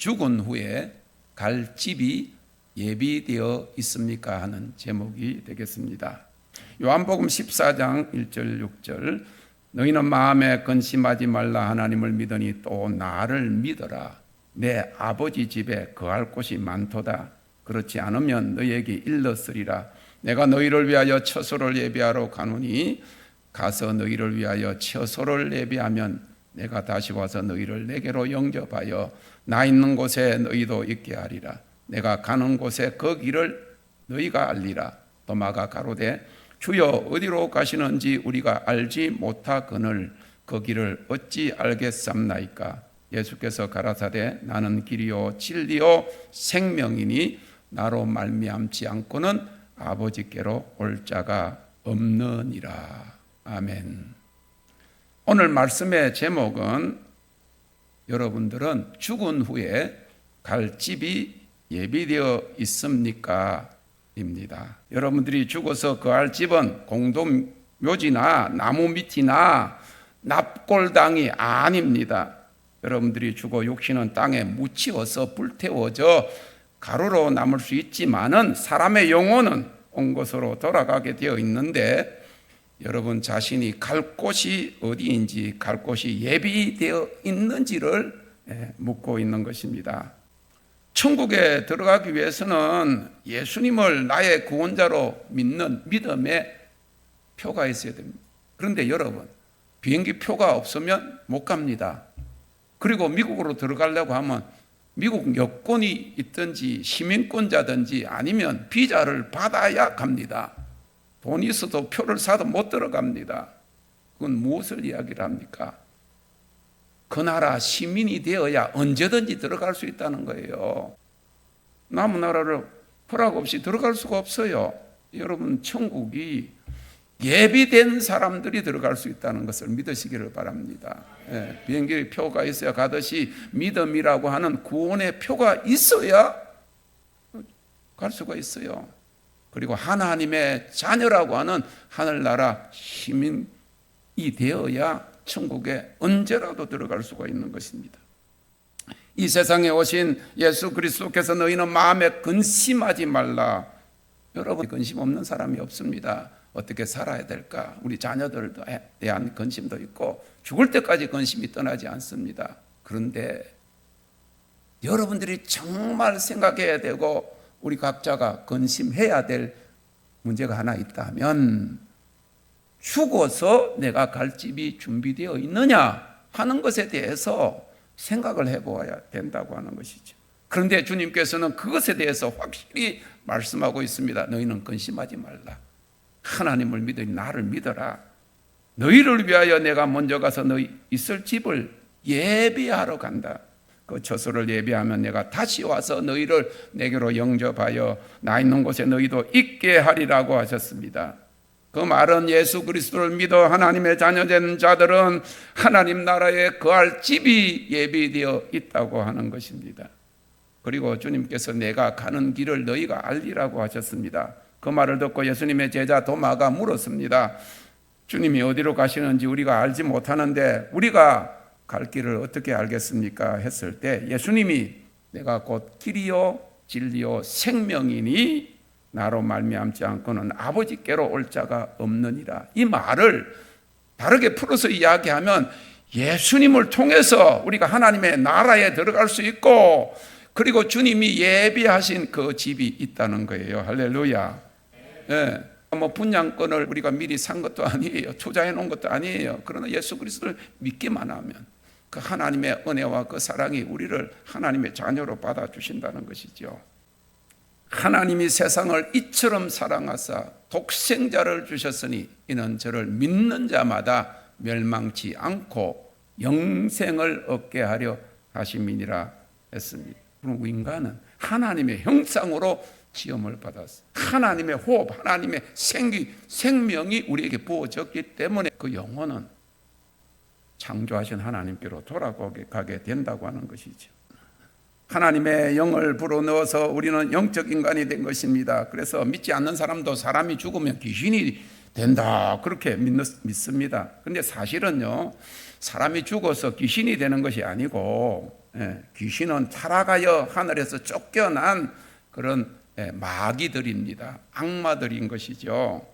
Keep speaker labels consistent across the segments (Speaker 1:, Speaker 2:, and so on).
Speaker 1: 죽은 후에 갈 집이 예비되어 있습니까? 하는 제목이 되겠습니다. 요한복음 14장 1절 6절 너희는 마음에 근심하지 말라. 하나님을 믿으니 또 나를 믿어라. 내 아버지 집에 거할 곳이 많도다. 그렇지 않으면 너희에게 일렀으리라. 내가 너희를 위하여 처소를 예비하러 가노니 가서 너희를 위하여 처소를 예비하면 내가 다시 와서 너희를 내게로 영접하여 나 있는 곳에 너희도 있게 하리라. 내가 가는 곳에 그 길을 너희가 알리라. 도마가 가로되 주여 어디로 가시는지 우리가 알지 못하거늘 그 길을 어찌 알겠삼나이까? 예수께서 가라사대 나는 길이요 진리요 생명이니 나로 말미암지 않고는 아버지께로 올 자가 없느니라. 아멘. 오늘 말씀의 제목은 여러분들은 죽은 후에 갈 집이 예비되어 있습니까? 입니다. 여러분들이 죽어서 거할 집은 공동 묘지나 나무 밑이나 납골당이 아닙니다. 여러분들이 죽어 육신은 땅에 묻히어서 불태워져 가루로 남을 수 있지만은 사람의 영혼은 온 곳으로 돌아가게 되어 있는데 여러분 자신이 갈 곳이 어디인지 갈 곳이 예비되어 있는지를 예, 묻고 있는 것입니다. 천국에 들어가기 위해서는 예수님을 나의 구원자로 믿는 믿음의 표가 있어야 됩니다. 그런데 여러분, 비행기 표가 없으면 못 갑니다. 그리고 미국으로 들어가려고 하면 미국 여권이 있든지 시민권자든지 아니면 비자를 받아야 갑니다. 돈이 있어도 표를 사도 못 들어갑니다. 그건 무엇을 이야기를 합니까? 그 나라 시민이 되어야 언제든지 들어갈 수 있다는 거예요. 남은 나라를 허락 없이 들어갈 수가 없어요. 여러분, 천국이 예비된 사람들이 들어갈 수 있다는 것을 믿으시기를 바랍니다. 예, 비행기 표가 있어야 가듯이 믿음이라고 하는 구원의 표가 있어야 갈 수가 있어요. 그리고 하나님의 자녀라고 하는 하늘나라 시민이 되어야 천국에 언제라도 들어갈 수가 있는 것입니다. 이 세상에 오신 예수 그리스도께서 너희는 마음에 근심하지 말라. 여러분 근심 없는 사람이 없습니다. 어떻게 살아야 될까? 우리 자녀들에 대한 근심도 있고 죽을 때까지 근심이 떠나지 않습니다. 그런데 여러분들이 정말 생각해야 되고 우리 각자가 근심해야 될 문제가 하나 있다면 죽어서 내가 갈 집이 준비되어 있느냐 하는 것에 대해서 생각을 해보아야 된다고 하는 것이죠. 그런데 주님께서는 그것에 대해서 확실히 말씀하고 있습니다. 너희는 근심하지 말라. 하나님을 믿으니 나를 믿어라. 너희를 위하여 내가 먼저 가서 너희 있을 집을 예비하러 간다. 그 처소를 예비하면 내가 다시 와서 너희를 내게로 영접하여 나 있는 곳에 너희도 있게 하리라고 하셨습니다. 그 말은 예수 그리스도를 믿어 하나님의 자녀된 자들은 하나님 나라에 거할 집이 예비되어 있다고 하는 것입니다. 그리고 주님께서 내가 가는 길을 너희가 알리라고 하셨습니다. 그 말을 듣고 예수님의 제자 도마가 물었습니다. 주님이 어디로 가시는지 우리가 알지 못하는데 우리가 갈 길을 어떻게 알겠습니까? 했을 때 예수님이 내가 곧 길이요 진리요 생명이니 나로 말미암지 않고는 아버지께로 올 자가 없느니라. 이 말을 다르게 풀어서 이야기하면 예수님을 통해서 우리가 하나님의 나라에 들어갈 수 있고 그리고 주님이 예비하신 그 집이 있다는 거예요. 할렐루야. 예. 뭐 분양권을 우리가 미리 산 것도 아니에요. 투자해 놓은 것도 아니에요. 그러나 예수 그리스도를 믿기만 하면 그 하나님의 은혜와 그 사랑이 우리를 하나님의 자녀로 받아 주신다는 것이죠. 하나님이 세상을 이처럼 사랑하사 독생자를 주셨으니 이는 저를 믿는 자마다 멸망치 않고 영생을 얻게 하려 하심이니라 했습니다. 그럼 인간은 하나님의 형상으로 지음을 받았어. 하나님의 호흡, 하나님의 생기, 생명이 우리에게 부어졌기 때문에 그 영혼은 창조하신 하나님께로 돌아가게 된다고 하는 것이죠. 하나님의 영을 불어넣어서 우리는 영적 인간이 된 것입니다. 그래서 믿지 않는 사람도 사람이 죽으면 귀신이 된다. 그렇게 믿습니다. 근데 사실은요, 사람이 죽어서 귀신이 되는 것이 아니고 예, 귀신은 타락하여 하늘에서 쫓겨난 그런 예, 마귀들입니다. 악마들인 것이죠.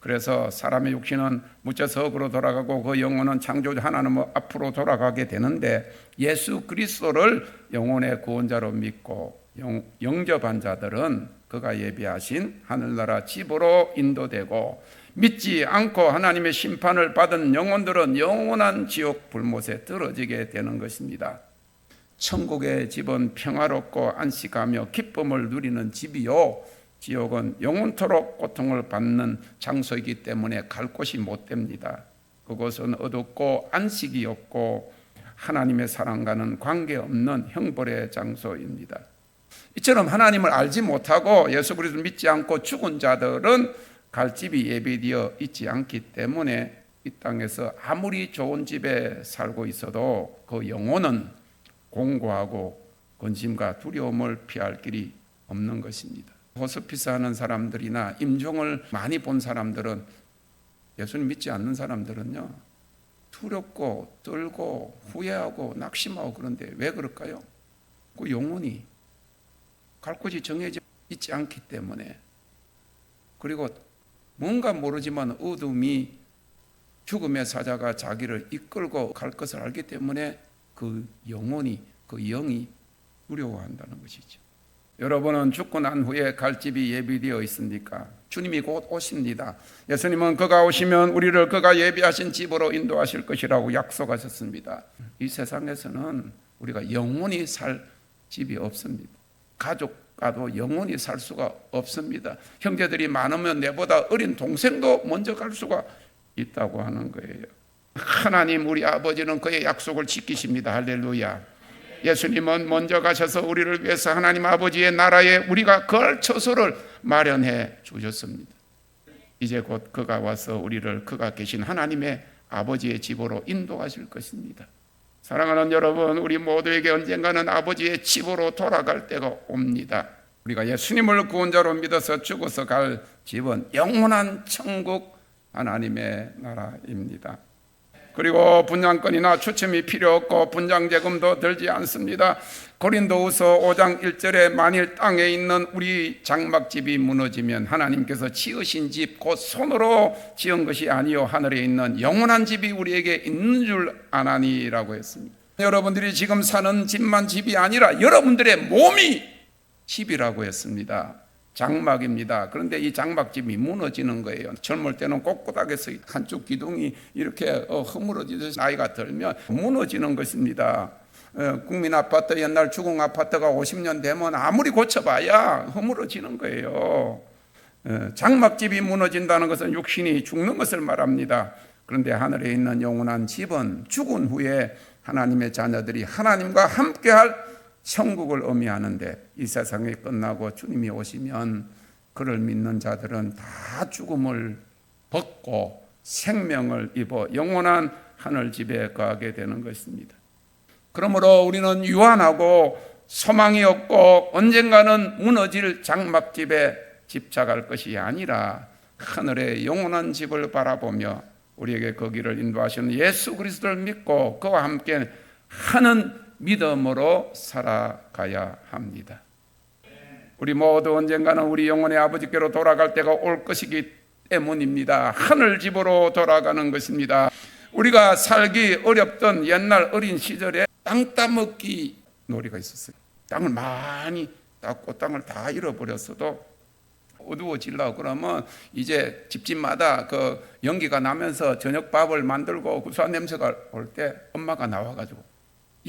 Speaker 1: 그래서 사람의 육신은 무처 으로 돌아가고 그 영혼은 창조주 하나님 앞으로 돌아가게 되는데 예수 그리스도를 영혼의 구원자로 믿고 영, 영접한 자들은 그가 예비하신 하늘나라 집으로 인도되고 믿지 않고 하나님의 심판을 받은 영혼들은 영원한 지옥 불못에 떨어지게 되는 것입니다. 천국의 집은 평화롭고 안식하며 기쁨을 누리는 집이요. 지옥은 영원토록 고통을 받는 장소이기 때문에 갈 곳이 못 됩니다. 그곳은 어둡고 안식이 없고 하나님의 사랑과는 관계없는 형벌의 장소입니다. 이처럼 하나님을 알지 못하고 예수 그리스도 믿지 않고 죽은 자들은 갈 집이 예비되어 있지 않기 때문에 이 땅에서 아무리 좋은 집에 살고 있어도 그 영혼은 공고하고 근심과 두려움을 피할 길이 없는 것입니다. 호스피스 하는 사람들이나 임종을 많이 본 사람들은 예수님 믿지 않는 사람들은요 두렵고 떨고 후회하고 낙심하고 그런데 왜 그럴까요? 그 영혼이 갈 곳이 정해져 있지 않기 때문에 그리고 뭔가 모르지만 어둠이 죽음의 사자가 자기를 이끌고 갈 것을 알기 때문에 그 영혼이 그 영이 두려워한다는 것이죠. 여러분은 죽고 난 후에 갈 집이 예비되어 있습니까? 주님이 곧 오십니다. 예수님은 그가 오시면 우리를 그가 예비하신 집으로 인도하실 것이라고 약속하셨습니다. 이 세상에서는 우리가 영원히 살 집이 없습니다. 가족과도 영원히 살 수가 없습니다. 형제들이 많으면 내보다 어린 동생도 먼저 갈 수가 있다고 하는 거예요. 하나님 우리 아버지는 그의 약속을 지키십니다. 할렐루야. 예수님은 먼저 가셔서 우리를 위해서 하나님 아버지의 나라에 우리가 걸 처소를 마련해 주셨습니다. 이제 곧 그가 와서 우리를 그가 계신 하나님의 아버지의 집으로 인도하실 것입니다. 사랑하는 여러분, 우리 모두에게 언젠가는 아버지의 집으로 돌아갈 때가 옵니다. 우리가 예수님을 구원자로 믿어서 죽어서 갈 집은 영원한 천국 하나님의 나라입니다. 그리고 분양권이나 추첨이 필요 없고 분양재금도 들지 않습니다. 고린도후서 5장 1절에 만일 땅에 있는 우리 장막집이 무너지면 하나님께서 지으신 집 곧 손으로 지은 것이 아니요 하늘에 있는 영원한 집이 우리에게 있는 줄 아나니라고 했습니다. 여러분들이 지금 사는 집만 집이 아니라 여러분들의 몸이 집이라고 했습니다. 장막입니다. 그런데 이 장막집이 무너지는 거예요. 젊을 때는 꼿꼿하게서 한쪽 기둥이 이렇게 어, 허물어지듯이 나이가 들면 무너지는 것입니다. 어, 국민 아파트 옛날 주공 아파트가 50년 되면 아무리 고쳐봐야 허물어지는 거예요. 어, 장막집이 무너진다는 것은 육신이 죽는 것을 말합니다. 그런데 하늘에 있는 영원한 집은 죽은 후에 하나님의 자녀들이 하나님과 함께할 천국을 의미하는데 이 세상이 끝나고 주님이 오시면 그를 믿는 자들은 다 죽음을 벗고 생명을 입어 영원한 하늘 집에 거하게 되는 것입니다. 그러므로 우리는 유한하고 소망이 없고 언젠가는 무너질 장막집에 집착할 것이 아니라 하늘의 영원한 집을 바라보며 우리에게 거기를 인도하시는 예수 그리스도를 믿고 그와 함께 하는 믿음으로 살아가야 합니다. 우리 모두 언젠가는 우리 영혼의 아버지께로 돌아갈 때가 올 것이기 때문입니다. 하늘 집으로 돌아가는 것입니다. 우리가 살기 어렵던 옛날 어린 시절에 땅 따먹기 놀이가 있었어요. 땅을 많이 땄고 땅을 다 잃어버렸어도 어두워질라 그러면 이제 집집마다 그 연기가 나면서 저녁 밥을 만들고 구수한 냄새가 올 때 엄마가 나와가지고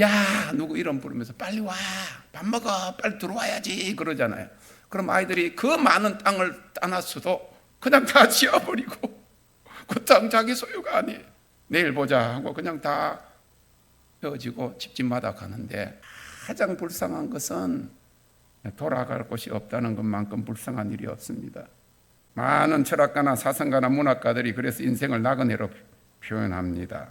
Speaker 1: 야 누구 이름 부르면서 빨리 와 밥 먹어 빨리 들어와야지 그러잖아요. 그럼 아이들이 그 많은 땅을 따놨어도 그냥 다 지어버리고 그 땅 자기 소유가 아니에요. 내일 보자 하고 그냥 다 헤어지고 집집마다 가는데 가장 불쌍한 것은 돌아갈 곳이 없다는 것만큼 불쌍한 일이 없습니다. 많은 철학가나 사상가나 문학가들이 그래서 인생을 나그네로 표현합니다.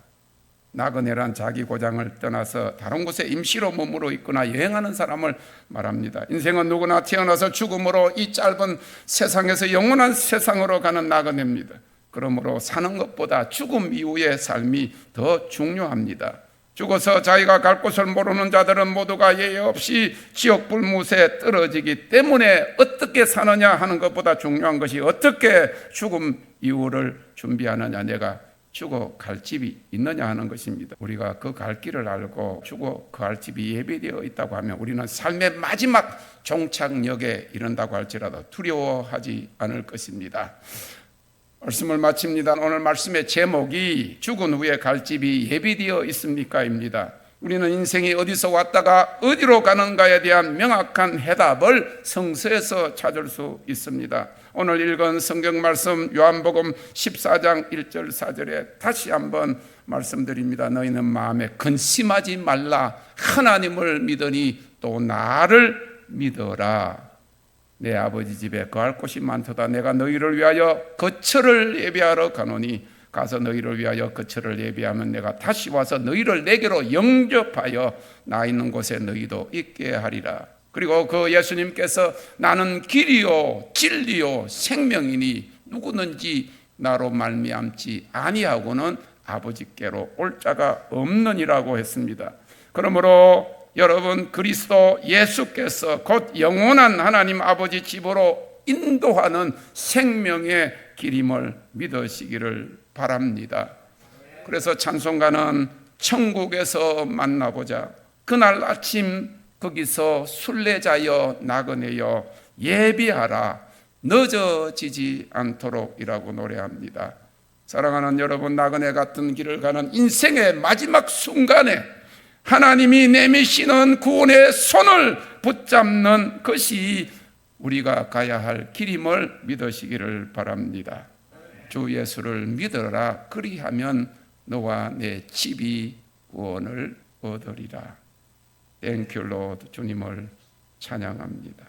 Speaker 1: 나그네란 자기 고장을 떠나서 다른 곳에 임시로 머무르 있거나 여행하는 사람을 말합니다. 인생은 누구나 태어나서 죽음으로 이 짧은 세상에서 영원한 세상으로 가는 나그네입니다. 그러므로 사는 것보다 죽음 이후의 삶이 더 중요합니다. 죽어서 자기가 갈 곳을 모르는 자들은 모두가 예외 없이 지옥 불못에 떨어지기 때문에 어떻게 사느냐 하는 것보다 중요한 것이 어떻게 죽음 이후를 준비하느냐 내가 죽어 갈 집이 있느냐 하는 것입니다. 우리가 그 갈 길을 알고 죽어 그갈 집이 예비되어 있다고 하면 우리는 삶의 마지막 종착역에 이른다고 할지라도 두려워하지 않을 것입니다. 말씀을 마칩니다. 오늘 말씀의 제목이 죽은 후에 갈 집이 예비되어 있습니까입니다. 우리는 인생이 어디서 왔다가 어디로 가는가에 대한 명확한 해답을 성서에서 찾을 수 있습니다. 오늘 읽은 성경 말씀 요한복음 14장 1절 4절에 다시 한번 말씀드립니다. 너희는 마음에 근심하지 말라. 하나님을 믿으니 또 나를 믿어라. 내 아버지 집에 거할 곳이 많도다. 내가 너희를 위하여 거처를 예비하러 가노니 가서 너희를 위하여 거처를 예비하면 내가 다시 와서 너희를 내게로 영접하여 나 있는 곳에 너희도 있게 하리라. 그리고 그 예수님께서 나는 길이요 진리요 생명이니 누구든지 나로 말미암지 아니하고는 아버지께로 올 자가 없느니라고 했습니다. 그러므로 여러분 그리스도 예수께서 곧 영원한 하나님 아버지 집으로 인도하는 생명의 길임을 믿으시기를 바랍니다. 그래서 찬송가는 천국에서 만나보자. 그날 아침 거기서 순례자여 나그네여 예비하라. 늦어지지 않도록이라고 노래합니다. 사랑하는 여러분, 나그네 같은 길을 가는 인생의 마지막 순간에 하나님이 내미시는 구원의 손을 붙잡는 것이 우리가 가야 할 길임을 믿으시기를 바랍니다. 주 예수를 믿어라. 그리하면 너와 내 집이 구원을 얻으리라. 땡큐 로드 주님을 찬양합니다.